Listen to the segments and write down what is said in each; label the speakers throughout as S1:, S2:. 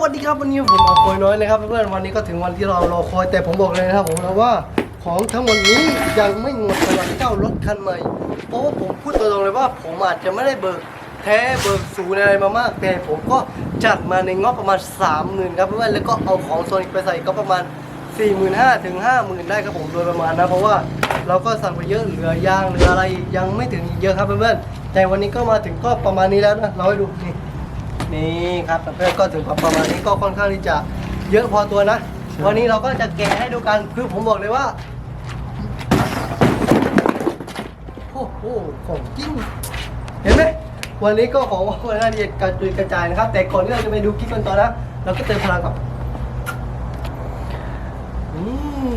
S1: สวัสดีครับวันนี้ผมอาโคยน้อยนะครับเพื่อนๆวันนี้ก็ถึงวันที่เรารอคอยแต่ผมบอกเลยนะครับผมนะว่าของทั้งหมดนี้ยังไม่หมดสำหรับเจ้ารถคันใหม่เพราะว่าผมพูดตรงๆเลยว่าผมอาจจะไม่ได้เบิกแท้เบิกศูนอะไรมามากแต่ผมก็จัดมาในงบประมาณ 3 0,000ครับเพื่อนแล้วก็เอาของโซนิกไปใส่ก็ประมาณ 4 5 0 0 0ถึง50,000 ได้ครับผมโดยประมาณนะเพราะว่าเราก็สั่งไปเยอะเหลือยางเหลืออะไรยังไม่ถึงเยอะครับเพื่อนๆแต่วันนี้ก็มาถึงก็ประมาณนี้แล้วนะเราให้ดูนี่ นี่ครับเพื่อนๆก็ถึงประมาณนี้ก็ค่อนข้างที่จะเยอะพอตัวนะ วันนี้เราก็จะแกะให้ดูกันคือผมบอกเลยว่าโอ้โหของจริงเห็นไหมวันนี้ก็ของค่อนข้างที่จะกระจุยกระจายนะครับ แต่ก่อนที่เราจะไปดูคลิปกันต่อนะเราก็เติมพลังกับอื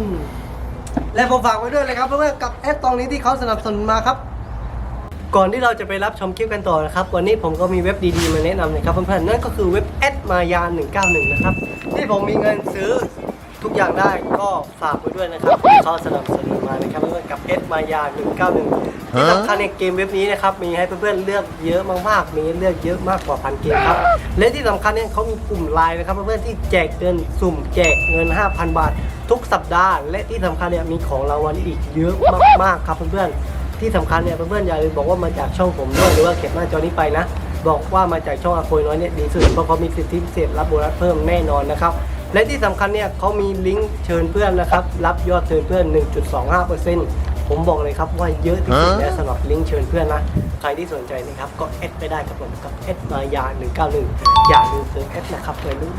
S1: มและผมฝากไว้ด้วยเลยครับเพื่อนๆกับแอดตองนี้ที่เขาสนับสนุนมาครับ ก่อนที่เราจะไปรับชมคลิปกันต่อนะครับ วันนี้ผมก็มีเว็บดีๆมาแนะนำนะครับเพื่อนๆ นั่นก็คือเว็บแอดมายา191 นะครับ ที่ผมมีเงินซื้อทุกอย่างได้ก็ฝากไว้ด้วยนะครับเขาสนับสนุนมานะครับเพื่อนๆกับแอดมายา191ที่สำคัญในเกมเว็บนี้นะครับมีให้เพื่อนๆเลือกเยอะมากๆ มีเลือกเยอะมากกว่าพันเกมครับ และที่สำคัญเนี่ยเขามีกลุ่มไลน์นะครับเพื่อนๆที่แจกเงินสุ่มแจกเงิน 5,000 บาท ทุกสัปดาห์ และที่สำคัญเนี่ยมีของรางวัลอีกเยอะมากๆครับเพื่อนๆ ที่สำคัญเนี่ยเพื่อนๆอย่าลืมบอกว่ามาจากช่องผมด้วยหรือว่าเก็บหน้าจอนี้ไปนะ บอกว่ามาจากช่องอาโคยน้อยเนี่ยดีสุดเพราะเขามีสิทธิพิเศษรับโบนัสเพิ่มแน่นอนนะครับและที่สำคัญเนี่ยเขามีลิงก์เชิญเพื่อนนะครับรับยอดเชิญเพื่อน 1.25%ผมบอกเลยครับว่าเยอะที่สุดแล้วสำหรับลิงก์เชิญเพื่อนนะใครที่สนใจนะครับก็แอดไปได้ครับผมกับแอดมายา191อย่าลืมเติมแอดนะครับเพื่อนลูก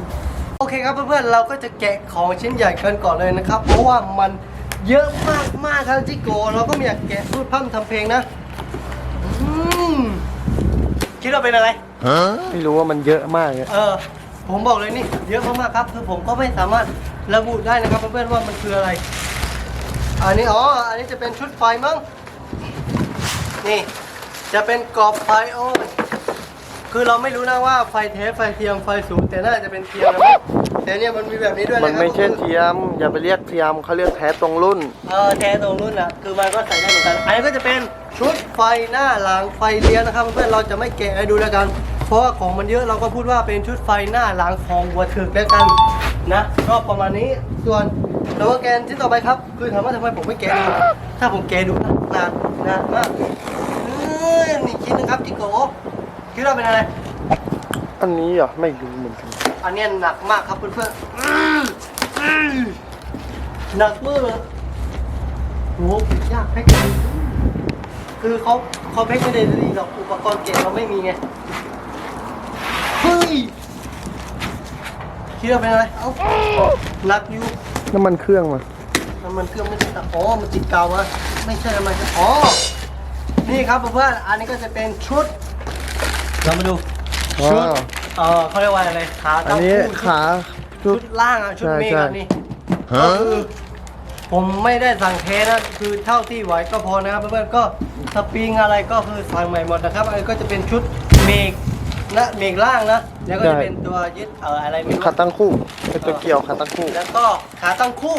S1: โอเคครับเพื่อนๆเราก็จะแกะของชิ้นใหญ่กันก่อนเลยนะครับ เพราะว่ามัน เยอะมากมากๆครับจิโกเราก็ไม่อยากแกะพูดพร่ำทำเพลงนะอืมคิดว่าเป็นอะไร
S2: ไม่รู้ว่ามันเยอะมากเลย
S1: เออ ผมบอกเลยนี่ เยอะมากๆครับ คือผมก็ไม่สามารถระบุได้นะครับเพื่อนๆว่ามันคืออะไร อันนี้อ๋อ อันนี้จะเป็นชุดไฟมั้ง นี่ จะเป็นกรอบไฟโอ้ยคือเราไม่รู้นะว่าไฟแท้ไฟเทียมไฟสูงแต่น่าจะเป็นเทียมนะ แต่เนี่ยมันมีแบบนี้ด้วยนะค
S2: มั
S1: รับ
S2: นไม่ใช่เทียม อย่าไปเรียกเทียมเขาเรียกแท้ตรงรุ่น
S1: เออแท้ตรงรุ่นอะคือมันก็ใส่ได้เหมือนกัน อันนี้ก็จะเป็นชุดไฟหน้าหลังไฟเลี้ยวนะครับเพื่อนๆเราจะไม่แกะให้ดูแล้วกัน เพราะว่าของมันเยอะเราก็พูดว่าเป็นชุดไฟหน้าหลังของวัวถึกแล้วกันนะก็ประมาณนี้ส่วนโลแกนที่ต่อไปครับ คือถามว่าทำไมผมไม่แกะดูถ้าผมแกะดูนานนานมากเอ้ยนี่ชิ้นนึงครับจิโกคิดว่าเป็นอะไร
S2: อันนี้เหรอไม่รู้เหมือนกัน
S1: อันเนี้ยหนักมากครับเพื่อนๆอื้ออื้อหนักมากเลยโอ้โหยากแพ็คเลยคือเขาเขาแพ็คไม่ได้ดีหรอกอุปกรณ์เก็บเราไม่มีไงเฮ้ยคิดว่าเป็นอะไรเอ้าหนักอยู่
S2: น้ำมันเครื่องมา
S1: น้ำมันเครื่องไม่ได้ตัดอ๋อ มันติดกาวมาไม่ใช่น้ำมันเครื่องอ๋อ นี่ครับเพื่อนๆอันนี้ก็จะเป็นชุด เรามาดู ชุด
S2: ว้าว
S1: เออเขาเรียกว่าอะไรขา
S2: อัน
S1: ตั้ง
S2: นี้
S1: คู่ชุด
S2: ขา
S1: ชุดล่างอะชุด
S2: ใช่
S1: เมฆ
S2: ใช่
S1: อะนี่ก็คือผมไม่ได้สั่งเทสนะคือเท่าที่ไหวก็พอนะครับเพื่อนๆก็สปริงอะไรก็คือสั่งใหม่หมดนะครับอันนี้ก็จะเป็นชุดเมฆนะเมฆล่างนะแล้วก็จะเป็นตัวยึดเอออะไรไม่รู้
S2: ขาตั้งคู่เป็นตัวเกี่ยวขาตั้งคู่
S1: แล้วก็ขาตั้งคู่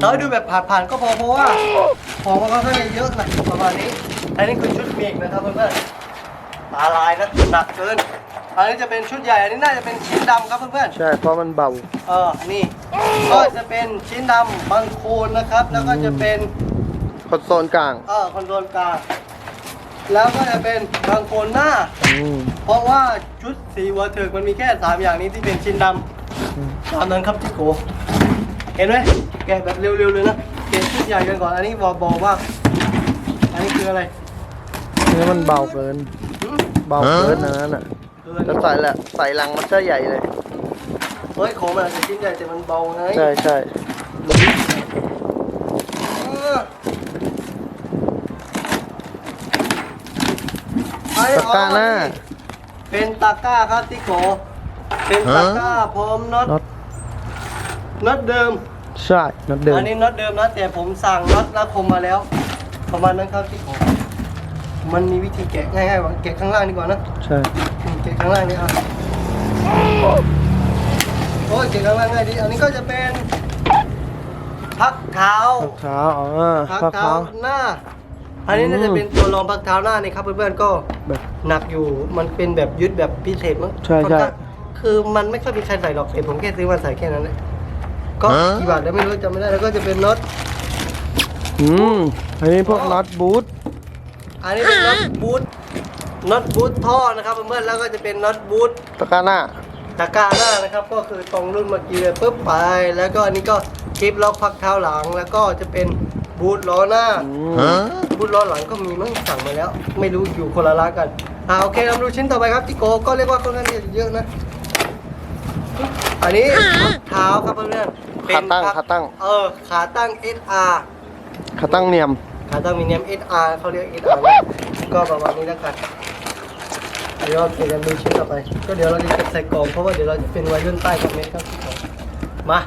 S1: เราให้ดูแบบผ่านๆก็พอเพราะว่าของมันก็ค่อนข้างเยอะนะประมาณนี้อันนี้คือชุดเมฆนะครับเพื่อนๆตาลายนะหนักเกิน อันนี้จะเป็นชุดใหญ่ อันนี้น่าจะเป็นชิ้นดำครับเพื่อนๆ
S2: ใช่เพราะมันเบา
S1: เออ นี่ ก็จะเป็นชิ้นดำบางโคนนะครับ แล้วก็จะเป็น
S2: คอนโซลกลาง
S1: เออคอนโทรลกลาง แล้วก็จะเป็นบางโคนหน้า
S2: อืม
S1: เพราะว่าชุดสีวัวเถือกมันมีแค่สามอย่างนี้ที่เป็นชิ้นดำตามนั้นครับจิโกเห็นไหมแกะแบบเร็วๆเลยนะเกะชุดใหญ่กันก่อน อันนี้บอกบอกว่า อันนี้คืออะไร
S2: เนื้อมันเบาเกิน
S1: หืม
S2: เบาเกินนะนั่นน่ะ
S1: คืออัน
S2: จะ
S1: นี้
S2: ใส่แหละใส่ลังมันจะใหญ่เลย
S1: เฮ้ยของมันอาจจะชิ้นใหญ่แต่มันเบาไง
S2: ใช่ใช่
S1: เออไอ้
S2: ตะกร้าหน้า
S1: เป็นตะกร้าครับที่โกเป็นตะกร้าพร้อมน็อต
S2: น็อต
S1: น็อตเดิม
S2: ใช่น็อตเดิม
S1: อันนี้น็อตเดิมนะแต่ผมสั่งน็อตละคมมาแล้ว ประมาณนั้นครับที่โกมันมีวิธีแกะง่ายๆว่าแกะข้างล่างดีกว่านะ
S2: ใช่
S1: อืมแกะข้างล่างนี่อะโอ้ยแกะข้างล่างง่ายดี อันนี้ก็จะเป็นพักเท้า
S2: พักเท้าอ๋อ
S1: พัก
S2: พัก
S1: เท้า
S2: เท้า
S1: หน้า อันนี้น่าจะ
S2: อืม
S1: เป็นตัวรองพักเท้าหน้านี่ครับเพื่อนๆก็
S2: แบบ
S1: หนักอยู่ มันเป็นแบบยึดแบบพิเศษมั้ง
S2: ใช่ใช่
S1: ค่อนข้างคือมันไม่ค่อยมีใครใส่หรอกแต่ผมแค่ซื้อมาใส่แค่นั้นแหละก็กี่บาทเดี๋ยวไม่รู้จำไม่ได้แล้วก็จะเป็นน็อต
S2: อืมอันนี้พวกน็อตบูท
S1: อันนี้เป็นน็อตบูท น็อตบูทท่อนะครับเพื่อนๆแล้วก็จะเป็นน็อตบูท
S2: ตะกร้าหน้า
S1: ตะกร้าหน้านะครับ ก็คือตรงรุ่นเมื่อกี้เลยปุ๊บไป แล้วก็อันนี้ก็คลิปล็อกพักเท้าหลัง แล้วก็จะเป็นบูทล้อหน้า
S2: อืม
S1: บูทล้อหลังก็มีมั้งสั่งมาแล้ว ไม่รู้อยู่คนละร้านกันอ่าโอเคเรามาดูชิ้นต่อไปครับที่โกก็เรียกว่าค่อนข้างที่จะเยอะนะอันนี้พักเท้าครับเพื่อนๆเป็
S2: ขาตั้ง
S1: พัก
S2: ขาตั้ง
S1: เออขาตั้ง SR
S2: ขาตั้งเนียม
S1: ขาตั้งมีเนียม SR เขาเรียก SR นะก็ประมาณนี้แล้วกัน เดี๋ยวเราเดี๋ยวดูชิ้นต่อไป ก็เดี๋ยวเราจะเก็บใส่กล่องเพราะว่าเดี๋ยวเราจะเป็นวัยรุ่นใต้คอมเมนต์ครับมา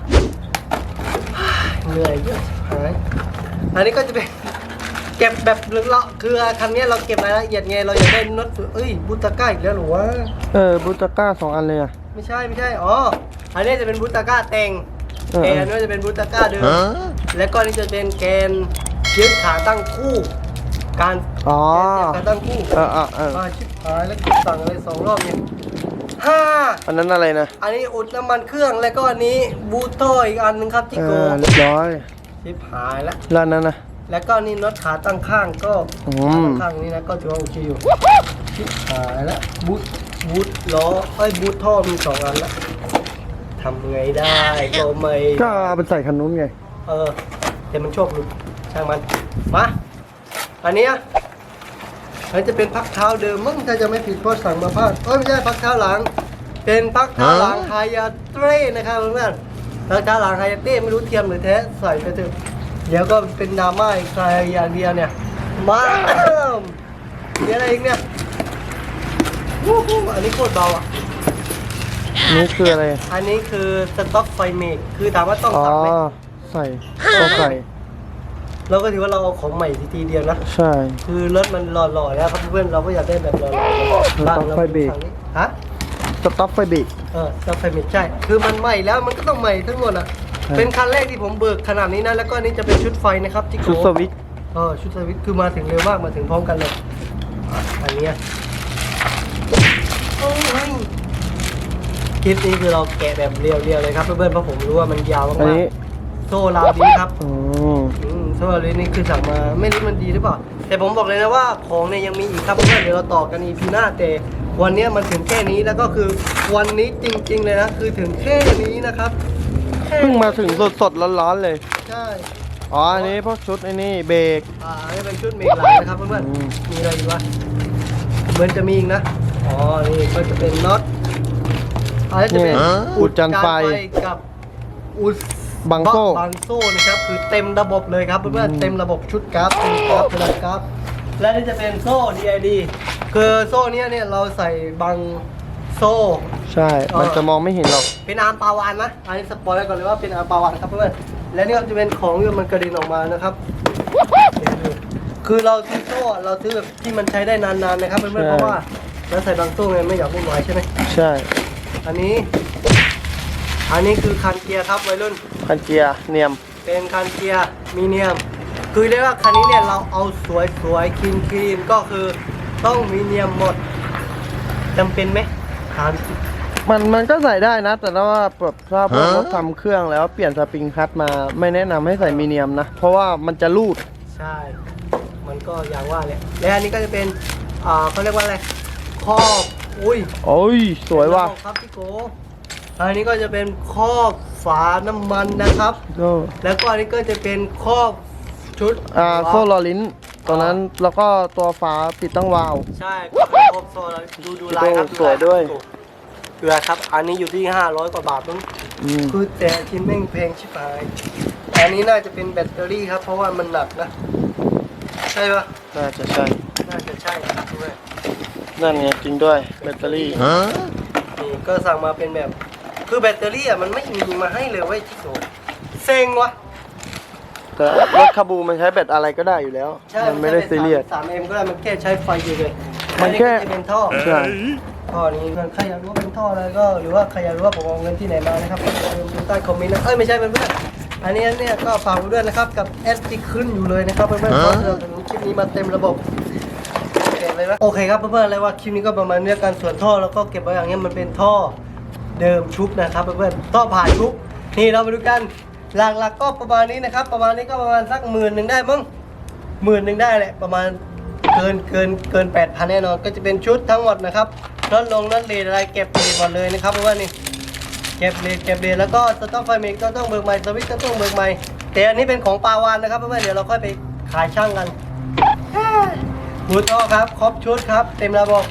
S1: เหนื่อยเยอะชิบหายอันนี้ก็จะเป็นเก็บแบบลึกเลาะคือคันนี้เราเก็บรายละเอียดไงเราอยากได้น็อตเอ้ยบูตาก้าอีกแล้วเหรอวะ
S2: เออบูตะกร้าสองอันเลยอะ
S1: ไม่ใช่ไม่ใช่อ๋ออันนี้จะเป็นบูตาก้าเต็ง
S2: เออ
S1: แกนนี่จะเป็นบูตาก้าเดิมแล้วก็นี่จะเป็นแกนยึดขาตั้งคู่การ
S2: อ๋อ
S1: แกนขาตั้งคู่
S2: เออเออเออ
S1: มาชิบ หายแล้วกดสั่งอะไรสองรอบเนี่ยห้า
S2: อันนั้นอะไรนะ
S1: อันนี้อุดน้ำมันเครื่องแล้วก็อันนี้บูโต้อีกอันหนึงครับที่
S2: เอ
S1: โก
S2: อเรียบร้อย
S1: ชิบหายแล้ว
S2: แล้วอันนั้นนะ
S1: แล้วก็นี่น็อตขาตั้งข้างก็
S2: อืม
S1: ขาตั้งข้างนี้นะก็ถือว่าโอเคอยู่ชิบหายแล้วบูทบูทล้อเอ้ยบูทท่อมีสองอันแล้วทำไงได้ก็ไม่
S2: ก็เอาไปใส่คันนู้นไง
S1: เออเดี๋ยวมันโชคหลุดช่างมันมาอันเนี้ย อันนจะเป็นพักเท้าเดิมมึงถ้าจะไม่ผิดเพราะสั่งมาพลาดเอ้ยไม่ใช่พักเท้าหลัง เป็นพักเท้าหลังไฮยาเต้นะครับเพื่อนๆพักเท้าหลังไฮยาเต้ไม่รู้เทียมหรือแท้ใส่ไปเถอะเดี๋ยวก็เป็นดราม่าอีกใครอย่างเดียวเนี่ยมามีอะไรอีกเนี่ยวู้ฮู้อันนี้โคตรเบาอะ
S2: นี่คืออะไร
S1: อันนี้คือสต็อกไฟเมกคือถามว่าต้อง
S2: อ๋อ
S1: สั่งไหม
S2: ใส่ก็ใส่
S1: เราก็ถือว่าเราเอาของใหม่ทีเดียวนะ
S2: ใช่
S1: คือรถมันหล่อๆแล้วครับเพื่อนเราก็อยากได้แบบหล่อๆบ้านเรา
S2: ไฟเบรก
S1: ฝั่งนี้ฮะ
S2: สต็อกไฟเบรก
S1: เออสไฟเบรกใช่ คือมันใหม่แล้วมันก็ต้องใหม่ทั้งหมดอะ
S2: ใช่
S1: เป็นคันแรกที่ผมเบิกขนาดนี้นะแล้วก็อันนี่จะเป็นชุดไฟนะครับที่
S2: ชุดสวิตช์
S1: เออชุดสวิตช์คือมาถึงเร็วมากมาถึงพร้อมกันเลยอะอันเนี้ยโอ้ยคลิปนี้คือเราแกะแบบเรียวๆเลยครับเพื่อนๆเพราะผมรู้ว่ามันยาว
S2: อัน
S1: มาก
S2: นี้
S1: ๆโซ่ลาวดีครับ
S2: อ๋อ
S1: อืม สำหรับเรนนี่คือสั่งมาไม่รู้มันดีหรือเปล่า แต่ผมบอกเลยนะว่าของเนี่ยยังมีอีกครับเพื่อนเดี๋ยวเราต่อกันอีพีหน้าแต่วันเนี้ยมันถึงแค่นี้แล้วก็คือวันนี้จริง ๆ เลยนะ คือถึงแค่นี้นะครับแค่
S2: เพิ่งมาถึงสดสดๆร้อนๆเลย
S1: ใช่
S2: อ๋อ อันนี้พวกชุดไอ้นี่เบรก
S1: อ่าอันนี้เป็นชุดเมกหลังนะครับเพื่อน
S2: อืม
S1: ๆมีอะไรอีกวะเหมือนจะมีอีกนะ อ๋อ นี่ก็จะเป็นน็อตอันนี้จะเป็น
S2: เนี่ยอุดจันไฟ
S1: กับอุด
S2: บังโซ่
S1: บังโซ่นะครับคือเต็มระบบเลยครับเพื่อน
S2: อืม
S1: ๆเต็มระบบชุดกราฟเต็มกราฟเวลากราฟและนี่จะเป็นโซ่ DID คือโซ่เนี้ยเนี่ยเราใส่บังโซ่
S2: ใช่ มันจะมองไม่เห็นหรอก
S1: เป็นอาร์มปาวานนะอันนี้สปอยไว้ก่อนเลยว่าเป็นอาร์มปาวานครับเพื่อนๆและนี่ก็จะเป็นของที่มันกระเด็นออกมานะครับคือเราซื้อโซ่เราซื้อแบบที่มันใช้ได้นานๆนะครับเพื่อนๆ
S2: ใช่
S1: เพราะว่าเราใส่บางโซ่ไงไม่อยากวุ่นวายใช่ไหม
S2: ใช่
S1: อันนี้ อันนี้คือคันเกียร์ครับวัยรุ่น
S2: คันเกียร์เนียม
S1: เป็นคันเกียร์มีเนียม คือเรียกว่าคันนี้เนี่ยเราเอาสวยสวยคลีนคลีนก็คือต้องมีเนียมหมดจำเป็นไหมถามจริง
S2: มันมันก็ใส่ได้นะ แต่ว่าแบบถ้าพวกรถทำเครื่องแล้วเปลี่ยนสปริงคัตมาไม่แนะนำให้ใส่มีเนียมนะ เพราะว่ามันจะรูด
S1: ใช่ มันก็อย่างว่าเลยและอันนี้ก็จะเป็นอ่าเขาเรียกว่าอะไรครอบอุ้ย
S2: โอ้ยสวยว่ะ
S1: เป็นระบบครับพี่โก อันนี้ก็จะเป็นครอบฝาน้ำมันนะครับ
S2: ก็
S1: แล้วก็อันนี้ก็จะเป็นครอบชุด
S2: อ่าโซ่ลอลิ้นตัวนั้นแล้วก็ตัวฝาปิดตั้งวาล์ว
S1: ใช่ก็เป็นครอบโซ่แล้วดูดูลายครับ
S2: สวยด้วย
S1: ดูลายครับ อันนี้อยู่ที่ 500 กว่าบาทมั้ง
S2: อืม
S1: คือแต่ชิ้นแม่งแพงชิบหาย อันนี้น่าจะเป็นแบตเตอรี่ครับ เพราะว่ามันหนักนะ ใช่ปะ
S2: น่าจะใช่
S1: น่าจะใช่ครับด้วย
S2: นั่นไงจริงด้วยแบตเตอรี่
S1: นี่ก็สั่งมาเป็นแบบ คือแบตเตอรี่อะมันไม่มีมาให้เลยเว้ยชิโกเซ็งวะ
S2: แต่รถคาบูมันใช้แบตอะไรก็ได้อยู่แล้ว
S1: ใช่
S2: มันไม่ได้ซีเรียส
S1: สามเอ็มก็ได้มันแค่ใช้ไฟอยู่เลย
S2: มันแค่
S1: อัก็จะเป็นท่อ
S2: ใช่
S1: ท่อนี้ใครอยากรู้ว่าเป็นท่ออะไรก็หรือว่าใครอยากรู้ว่าผมเอาเงินที่ไหนมานะครับก็อย่าลืมดูใต้คอมเมนต์นะเอ้ยไม่ใช่เพื่อนๆอันนี้เนี่ยก็ฝากไว้ด้วยนะครับกับแอดที่ขึ้นอยู่เลยนะครับเพื่อนๆเพราะเราถึงคลิปนี้มาเต็มระบบโอเคเลยนะโอเคครับเพื่อนๆเลยว่าคลิปนี้ก็ประมาณนี้กันส่วนท่อแล้วก็เก็บไว้อย่างเงี้ยมันเป็นท่อ เดิมชุบนะครับเพื่อนๆต้องผ่านชุบนี่เรามาดูกันหลักๆก็ประมาณนี้นะครับ ประมาณนี้ก็ประมาณสักหมื่นหนึ่งได้มั้งหมื่นหนึ่งได้แหละประมาณเกินเกินเกินแปดพันแน่นอนก็จะเป็นชุดทั้งหมดนะครับน็อตลงน็อตเลดอะไรเก็บเลดหมดเลยนะครับเพราะว่านี่เก็บเลดเก็บเลดแล้วก็สต็อกไฟเมกก็ต้องเบิกใหม่สวิตช์ก็ต้องเบิกใหม่แต่อันนี้เป็นของปาวานนะครับเพื่อนๆเดี๋ยวเราค่อยไปขายช่างกันบูท่อครับครบชุดครับ เต็มระบบ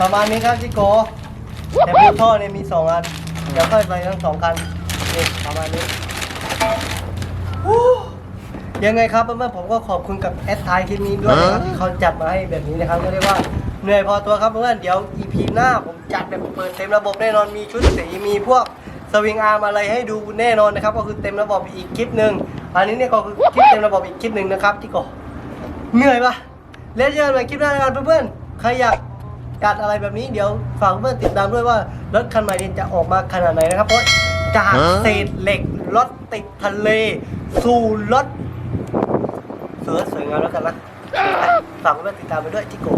S1: ประมาณนี้ครับที่โก แต่บูท่อเนี่ยมีสองอันเดี๋ยวค่อยไปทั้งสองกันนี่ประมาณนี้ฮู้ยังไงครับเพื่อนๆผมก็ขอบคุณกับแอดไทยคลิปนี้ด้วยนะครับที่เขาจัดมาให้แบบนี้นะครับก็เรียกว่าเหนื่อยพอตัวครับเพื่อนๆเดี๋ยว EP หน้าผมจัดแบบเปิดเต็มระบบแน่นอนมีชุดสีมีพวกสวิงอาร์มอะไรให้ดูแน่นอนนะครับ ก็คือเต็มระบบอีกคลิปหนึ่งอันนี้เนี่ยก็คือคลิปเต็มระบบอีกคลิปหนึ่งนะครับที่ก็เหนื่อยปะแล้วเจอกันใหม่คลิปหน้านะครับเพื่อนๆใครอยาก จัดอะไรแบบนี้เดี๋ยวฝากเพื่อนติดตามด้วยว่ารถคันใหม่นี้จะออกมาขนาดไหนนะครับเพราะจากเศษเหล็กรถติดทะเล สู่รถเสือสวยงามแล้วกันนะฝากเพื่อนติดตามไปด้วยที่โก